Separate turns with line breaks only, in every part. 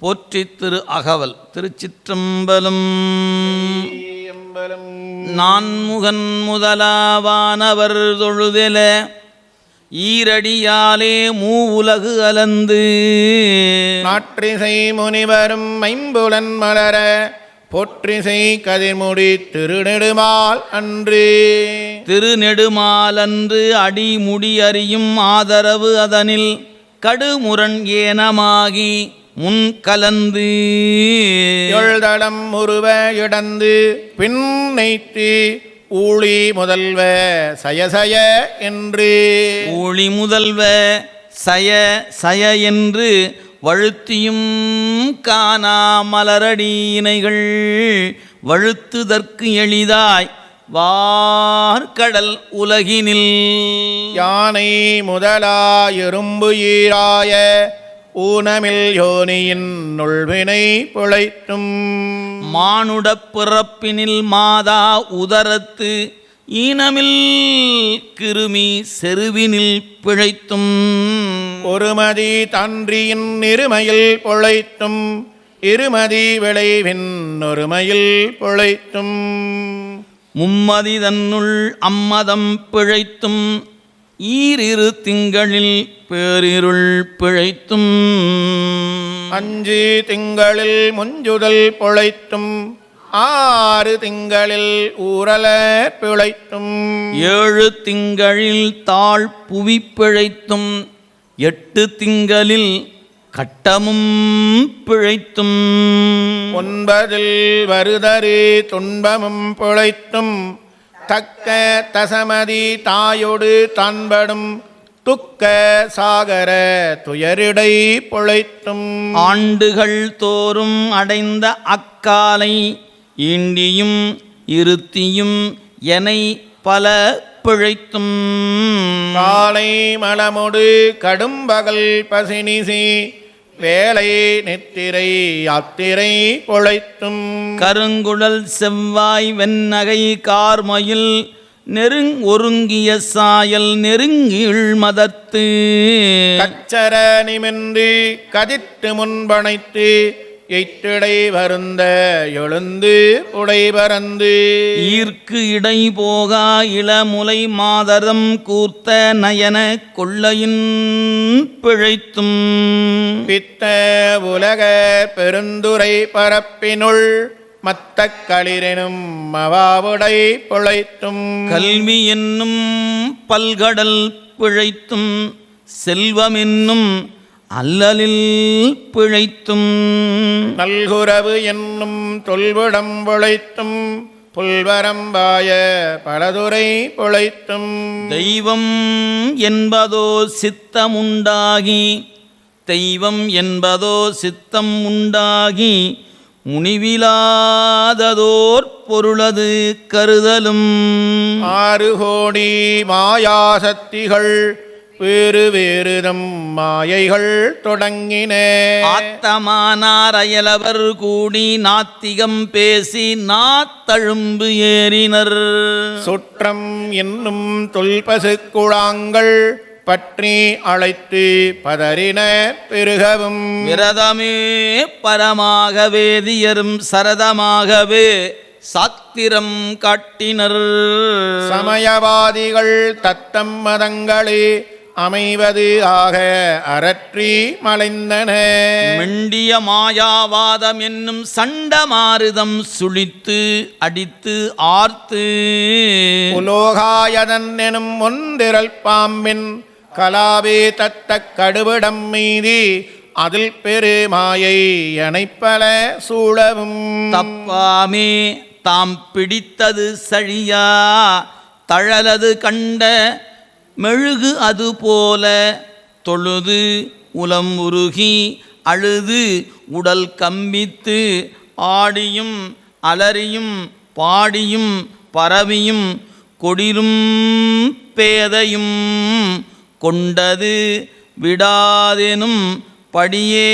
போற்றி திரு அகவல் திருச்சிற்றம்பலம் நான்முகன் முதலாவானவர் தொழுதெல ஈரடியாலே மூவுலகு அலந்து.
நாற்றிசை முனிவரும் ஐம்புலன் மலர பொற்றிசை கதிர்முடி திருநெடுமால் அன்று.
திருநெடுமாலன்று அடிமுடி அறியும் ஆதரவு அதனில் கடுமுரண் ஏனமாகி முன் கலந்து.
எழுதளம் உருவ இடந்து பின்னைத்து ஊழி முதல்வ சயசய என்று.
ஊழி முதல்வ சய சய என்று வழுத்தியும் காணா மலரடி இணைகள். வழுத்துதற்கு எளிதாய் வார்கடல் உலகினில்.
யானை முதலா எறும்பு ஈராய ஊனமில் யோனியின் நுள்வினை பிழைத்தும்
மானுடப் பிறப்பினில் மாதா உதரத்து ஈனமில் கிருமி செருவினில் பிழைத்தும்.
ஒருமதி தன்றியின் இருமையில் பொழைத்தும் இருமதி விளைவின் ஒருமையில் பொழைத்தும்.
மும்மதி தன்னுள் அம்மதம் பிழைத்தும் ஈரிரு திங்களில் பேரிருள் பிழைத்தும்.
அஞ்சு திங்களில் முஞ்சுதல் பொழைத்தும் ஆறு திங்களில் ஊரல பிழைத்தும்.
ஏழு திங்களில் தாழ் புவி பிழைத்தும் எட்டு திங்களில் கட்டமும் பிழைத்தும்.
ஒன்பதில் வருதரு துன்பமும் பொழைத்தும் தக்க தசமதி தாயொடு தான்படும் துக்க சாகர துயரிடை பொழைத்தும்.
ஆண்டுகள் தோறும் அடைந்த அக்காலை ஈண்டியும் இருத்தியும் எனை பல பிழைத்தும்.
காலை மலமொடு கடும்பகல் பசினிசி வேலை நெத்திரை யாத்திரை பொழைத்தும்.
கருங்குழல் செவ்வாய் வெண்ணகை கார்மயில் நெருங் ஒருங்கிய சாயல் நெருங்கிள் மதத்து
கச்சர நிமின்று கதித்து முன்பனைத்து எய்த்திடை வருந்த எழுந்து உடை பறந்து.
ஈர்க்கு இடை போகா இளமுலை மாதரம் கூர்த்த நயன கொள்ளையின் பிழைத்தும்.
பித்த உலக பெருந்துரை பரப்பினுள் மத்த களிரெனும் மவாவுடை பொழைத்தும்.
கல்வி என்னும் பல்கடல் பிழைத்தும் செல்வம் என்னும் அல்லலில் பிழைத்தும்
நல்குரவு என்னும் தொல்விடம் பொழைத்தும் புல்வரம்பாய பலதுரை பொழைத்தும்.
தெய்வம் என்பதோ சித்தமுண்டாகி தெய்வம் என்பதோ சித்தம் உண்டாகி முனிவிலாததோர் பொருளது கருதலும்.
ஆறு கோடி மாயாசக்திகள் வேறு வேறுதம் மாயைகள் தொடங்கின.
ஆத்தமானார் அயலவர் கூடி நாத்திகம் பேசி நாத்தழும்பு ஏறினர்.
சுற்றம் என்னும் தொல்பசு குழாங்கள் பற்றி அழைத்து பதறின பெருகவும்.
விரதமே பரமாக வேதியரும் சரதமாகவே சாத்திரம் காட்டினர்.
சமயவாதிகள் தத்தம் மதங்களே அமைவது ஆக அரற்றி மலைந்தன.
மிண்டிய மாயாவாதம் என்னும் சண்டமாருதம் சுழித்து அடித்து ஆர்த்து.
உலோகாயதன் எனும் ஒன்றிரல் பாம்பின் கலாவே தத்த கடுவிடம் மீதி அதில் பெரு மாயை அணைப்பல சூழவும்.
தப்பாமே தாம் பிடித்தது சழியா தழலது கண்ட மெழுகு அது போல தொழுது உலம் உருகி அழுது உடல் கம்பித்து ஆடியும் அலறியும் பாடியும் பரவியும் கொடிரும் பேதையும் கொண்டது விடாதெனும் படியே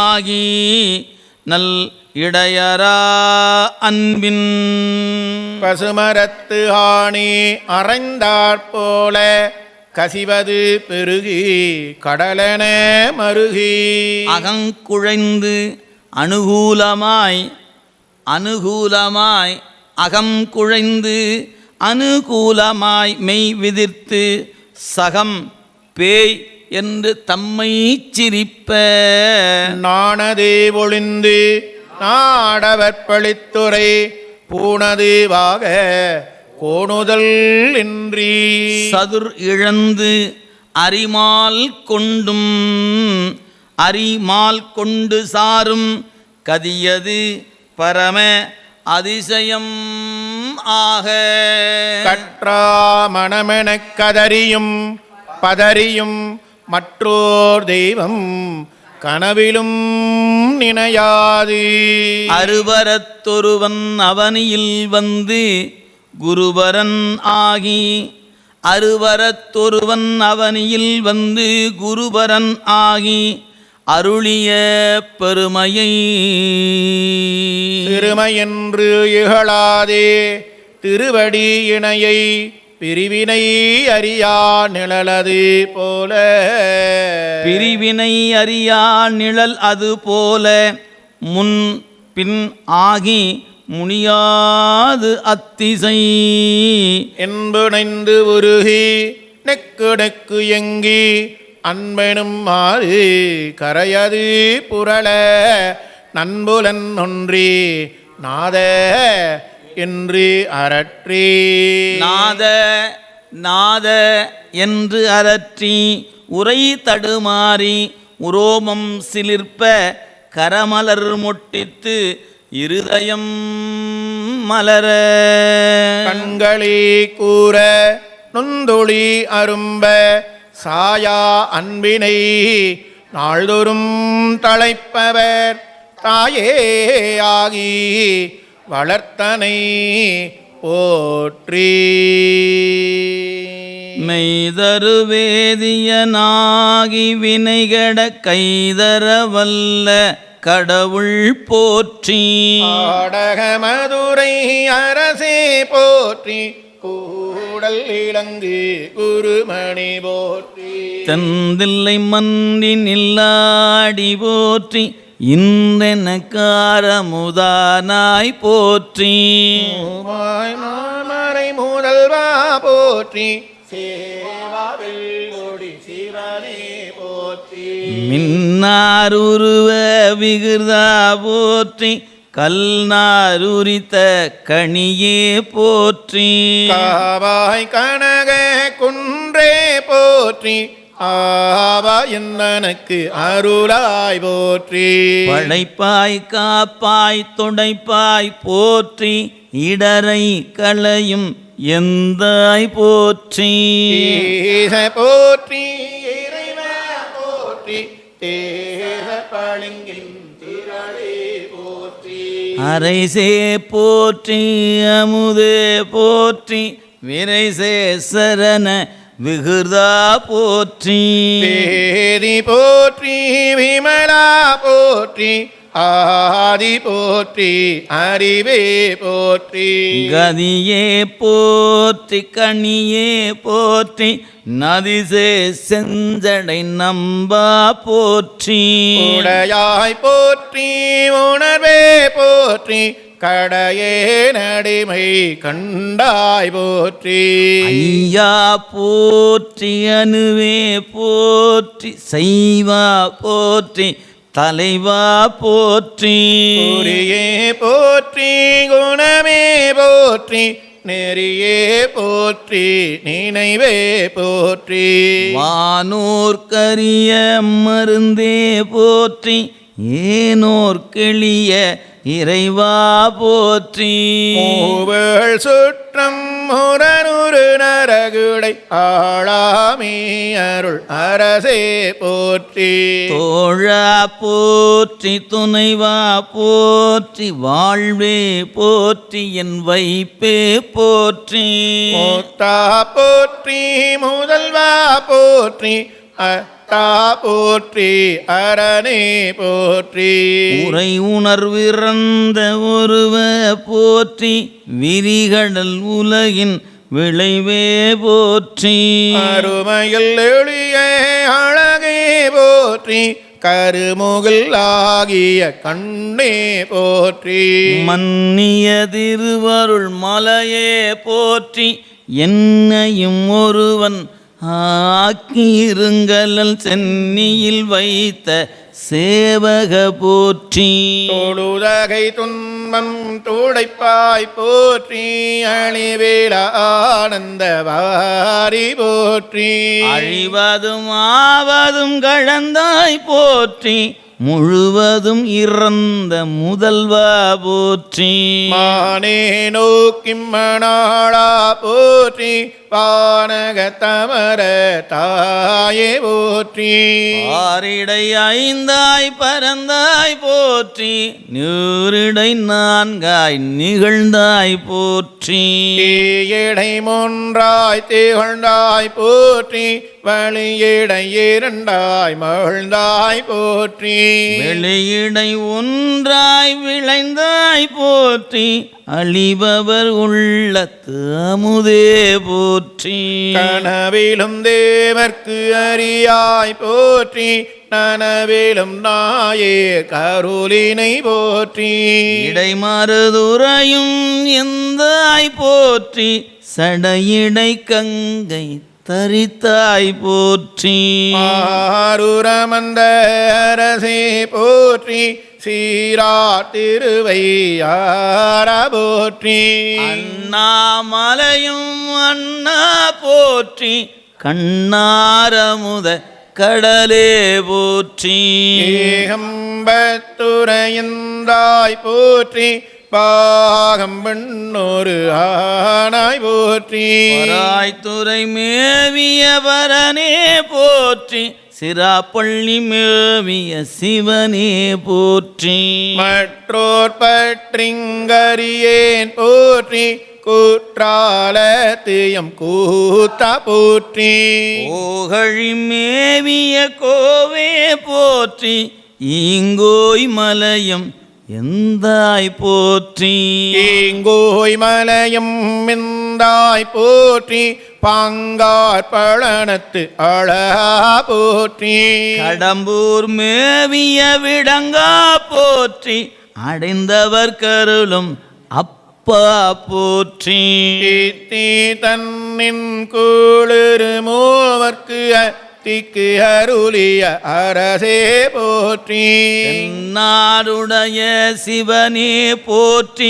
ஆகி நல் இடையரா அன்பின்.
பசுமரத்து ஆணி அறைந்தாற் போல கசிவது பெருகி கடலென மருகி.
அகங்குழைந்து அனுகூலமாய் அனுகூலமாய் அகம் குழைந்து அனுகூலமாய் மெய் விதிர்த்து சகம் பேய் என்று தம்மை சிரிப்ப.
நாணது ஒளிந்து நாடவற்பழித்துறை பூணது வாக கோணுதல் இன்றி.
சதுர் இழந்து அரிமால் கொண்டும் அரிமால் கொண்டு சாரும் கதியது பரம அதிசயம் ஆக.
கற்றா மணமெனக் கதறியும் பதறியும் மற்றோர் தெய்வம் கனவிலும் நினையாது.
அருவரத்தொருவன் அவனியில் வந்து குருபரன் ஆகி அருவரத்தொருவன் அவனியில் வந்து குருபரன் ஆகி அருளிய பெருமையை.
திருமையென்று இகழாதே திருவடி இணையை. பிரிவினை அறியா நிழலது போல.
பிரிவினை அறியா நிழல் அது போல. முன் பின் ஆகி முனியாது அத்திசை.
என்புணைந்து உருகி நெக்கு நெக்கு எங்கி அன்பெனும் மாறு கரையது புரள. நண்புலன் ஒன்றி நாத என்று அரற்றி
நாத நாத என்று அரற்றி உரை தடுமாறி உரோமம் சிலிர்ப்ப கரமலர் மொட்டித்து இருதயம் மலர.
கண்களி கூற நுந்தொளி அரும்ப சாயா அன்பினை நாள்தோறும் தழைப்பவர் தாயே ஆகி வளர்த்தனை போற்றி.
மெய்தரு வேதியனாகி வினைகட கைதரவல்ல கடவுள் போற்றி.
ஆடக மதுரை அரசே போற்றி. கூடல் இளங்கு குருமணி போற்றி.
தந்தில்லை மன்றி நில்லாடி போற்றி. இன்றென காரமுதானாய் போற்றி
மாமரை முதல்வா போற்றி.
மின்னாருருவ விகிருதா போற்றி. கல்நாருரித்த கணியே போற்றி.
காவாய் கனக குன்றே போற்றி. ஆவா என்னனக்கு அருளாய் போற்றி.
படைப்பாய் காப்பாய் துடைப்பாய் போற்றி இடரை களையும் எந்தாய் போற்றி.
போற்றி போற்றி தேச பளிங்கின் திரளே போற்றி.
அரைசே போற்றி அமுதே போற்றி விரைசே சரண விகிருதா போற்றி.
வேதி போற்றி விமலா போற்றி ஆதி போற்றி அறிவே போற்றி.
கதியே போற்றி கனியே போற்றி நதிசே செஞ்சடை நம்பா போற்றி.
உடையாய் போற்றி உணர்வே போற்றி கடையே நடிமை கண்டாய் போற்றி.
ஐயா போற்றி அணுவே போற்றி செய்வா போற்றி தலைவா போற்றி.
குறியே போற்றி குணமே போற்றி நெறியே போற்றி நினைவே போற்றி.
வானோர்க்கரிய மருந்தே போற்றி ஏனோர் கிளிய இறைவா போற்றி.
மூவள் சுற்றம் முரனுரு நரகுடை ஆளாமே அருள் அரசே போற்றி.
தோழா போற்றி துணைவா போற்றி வாழ்வே போற்றி என் வைப்பே போற்றி.
மூத்தா போற்றி முதல்வா போற்றி அத்தா போற்றி அரணே போற்றி.
உரை உணர்விறந்த ஒருவ போற்றி விரிகடல் உலகின் விளைவே போற்றி.
அருமையில் எளிய அழகே போற்றி கருமுகில் ஆகிய கண்ணே போற்றி.
மன்னிய திருவருள் மலையே போற்றி என்னையும் ஒருவன் ஆக்கியிருங்கலல் சென்னியில் வைத்த சேவக போற்றி.
தொழுதகை துன்பம் துடைப்பாய் போற்றி அழிவேல ஆனந்த வாரி போற்றி.
அழிவதும் ஆவதும் கழந்தாய் போற்றி முழுவதும் இறந்த முதல்வா போற்றி.
மானே நோக்கி மணாளா போற்றி வானக தமர தாயே போற்றி.
ஆரிடை ஐந்தாய் பரந்தாய் போற்றி. நூறிடை நான்காய் நிகழ்ந்தாய் போற்றி.
தீயடை மூன்றாய் திகழ்ந்தாய் போற்றி. வழியிடை இரண்டாய் மகிழ்ந்தாய் போற்றி.
வெளியிடை ஒன்றாய் விளைந்தாய் போற்றி. அழிபவர் உள்ளத்து அமுதே போற்றி.
கனவிலும் தேவர்க்கு அறியாய் போற்றி. நனவிலும் நாயே கருளினை போற்றி.
இடைமறுதுறையும் எந்தாய் போற்றி. சடையிடை கங்கை தரித்தாய் போற்றி.
ஆருரமந்த அரசே போற்றி சீரா திருவையார போற்றி.
அண்ணாமலையும் அண்ணா போற்றி கண்ணாரமுத கடலே போற்றி.
ஏகம்பத்துரையந்தாய் போற்றி பாகம் பெண்ணொரு ஆனாய் போற்றி.
வராய்த்துறை மேவிய வரனே போற்றி. சிராப்பள்ளி மேவிய சிவனே போற்றி.
மற்றோர் பற்றிங்கறியேன் போற்றி. கூற்றாலத்தியம் கூத்தா போற்றி.
ஓகழி மேவிய கோவே போற்றி. ஈங்கோய் மலையம் எந்தாய் போற்றி?
தீங்கோய் மலையும் மிந்தாய் போற்றி? பாங்கார் பழனத்து அழகா போற்றி.
கடம்பூர் மேவிய விடங்கா போற்றி. அடைந்தவர் கருளும் அப்பா போற்றி.
தன்னின் கூளிரு மூவர்க்கு அத்திக்கு அருளிய அரசே போற்றி.
நாடுடைய சிவனே போற்றி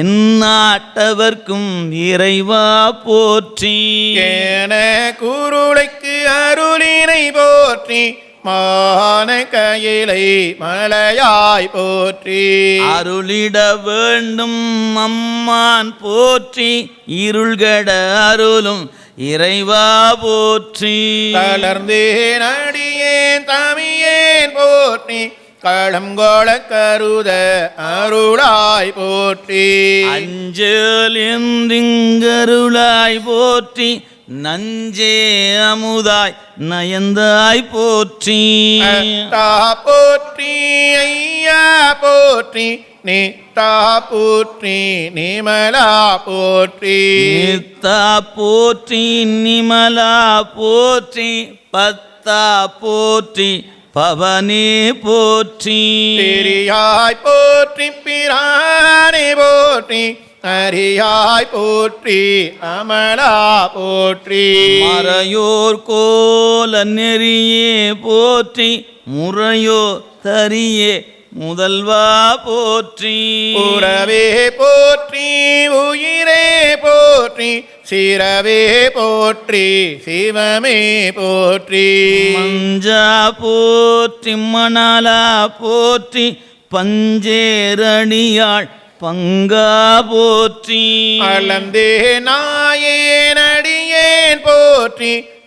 என் நாட்டவர்க்கும் இறைவா போற்றி.
ஏன குருளைக்கு அருளினை போற்றி மான கையிலை மலையாய் போற்றி.
அருளிட வேண்டும் அம்மான் போற்றி இருள்கட அருளும் இறைவா போற்றி.
தளர்ந்தேன் அடியேன் தமியேன் போற்றி. களங்கோள கருத அருளாய் போற்றி.
அஞ்சல் என்றிங்கருளாய் போற்றி. நஞ்சே அமுதாய் நயந்தாய் போற்றி.
போற்றி ஐயா போற்றி. நித்தா போற்றி நிமலா போற்றி.
நித்தா போற்றி நிமலா போற்றி பத்தா போற்றி பவனே போற்றி.
பெரியாய் போற்றி பிரானே போற்றி அரியாய் போற்றி அமலா போற்றி.
மறையோர் கோல நெறியே போற்றி முறையோ தரியே முதல்வா போற்றி.
உறவே போற்றி உயிரே போற்றி சிரவே போற்றி சிவமே போற்றி.
மஞ்சா போற்றி மணாலா போற்றி பஞ்சேரணியாள் பங்கா போற்றி.
அளந்தே நாயேன் அடியேன்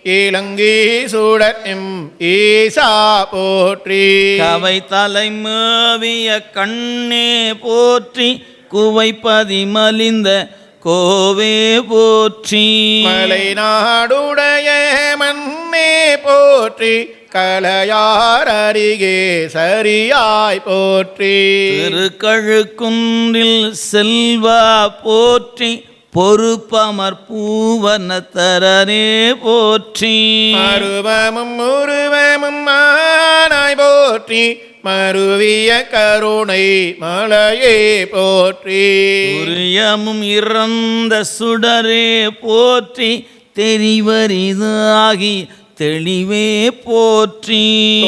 போற்றி இலங்கை சுடரும் ஈசா போற்றி.
கவை தலைமேவிய கண்ணே போற்றி குவைப்பதி மலிந்த கோவே போற்றி.
மலை நாடுடைய மண்ணே போற்றி கலையார் அருகே சரியாய் போற்றி.
திருக்கழுக்குன்றில் செல்வா போற்றி பொறுப்பமர் பூவனத்தரனே போற்றி.
அருவமும் உருவமும் ஆனாய் போற்றி. மருவிய கருணை மலையே போற்றி.
துரியமும் இறந்த சுடரே போற்றி. தெரிவரிதாகி தெளிவே போற்றி.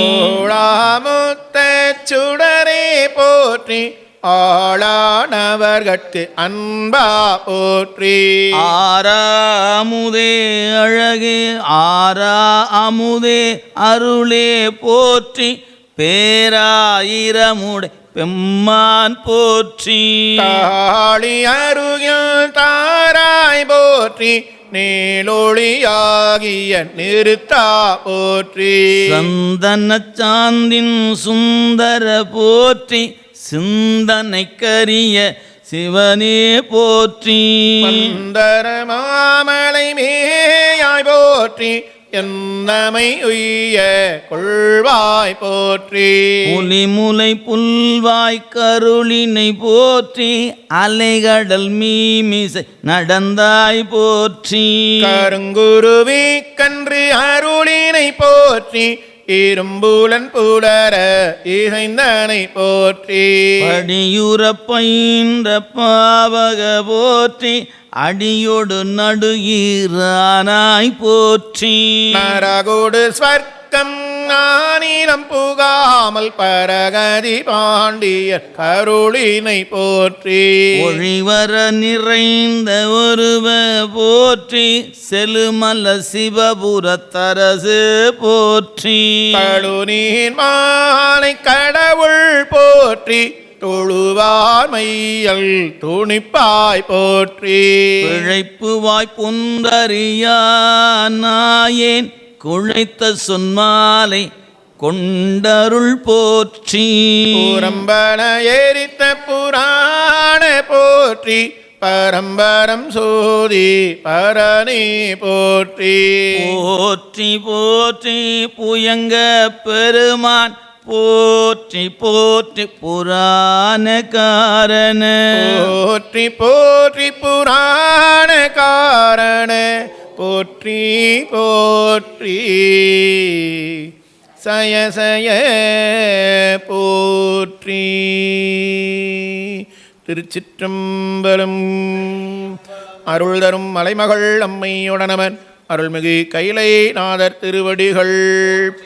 சுடரே போற்றி. ஆளானவர்கட்கு அன்பா போற்றி.
ஆறாமுதே அழகே ஆரா அமுதே அருளே போற்றி. பேராயிரமுடை பெம்மான் போற்றி.
தாளி அருகில் தாராய் போற்றி. நீளொளியாகிய நிறுத்தா போற்றி.
சந்தன சாந்தின் சுந்தர போற்றி. சிந்தனை கரிய சிவனே போற்றி.
மந்தர மாமலை மேயாய் போற்றி என்னமை உய்ய கொள்வாய் போற்றி.
புலிமுலை புல்வாய் கருளினை போற்றி அலைகடல் மீமிசை நடந்தாய் போற்றி.
கருங்குருவி கன்று அருளினை போற்றி இரும்புலன் புலர இசைந்தனை போற்றி.
படியுற பயின்ற பாவக போற்றி அடியொடு நடுகிறானாய் போற்றி.
நரகோடு ஸ்வர்க்கம் நானிலம் புகாமல் பரகதி பாண்டிய கருளினை போற்றி.
ஒழிவர நிறைந்த ஒருவ போற்றி செலுமல சிவபுரத்தரசு போற்றி.
கழுநீர் மாலை கடவுள் போற்றி தொழுவார் மையல் துணிப்பாய் போற்றி.
பிழைப்பு வாய்ப்புந்தறியா நாயேன் குழைத்த சொன்மாலை கொண்டருள் போற்றி.
புறம்பன எரித்த புராண போற்றி பரம்பரம் சோதி பரணி போற்றி.
போற்றி போற்றி புயங்க பெருமான் போற்றி போற்றி புராண காரண
போற்றி போற்றி புராண காரண போற்றி போற்றி. சய சய போற்றி. திருச்சிற்றம்பலம். அருள் தரும் மலைமகள் அம்மையுடனவன் அருள்மிகு கைலை நாதர் திருவடிகள்.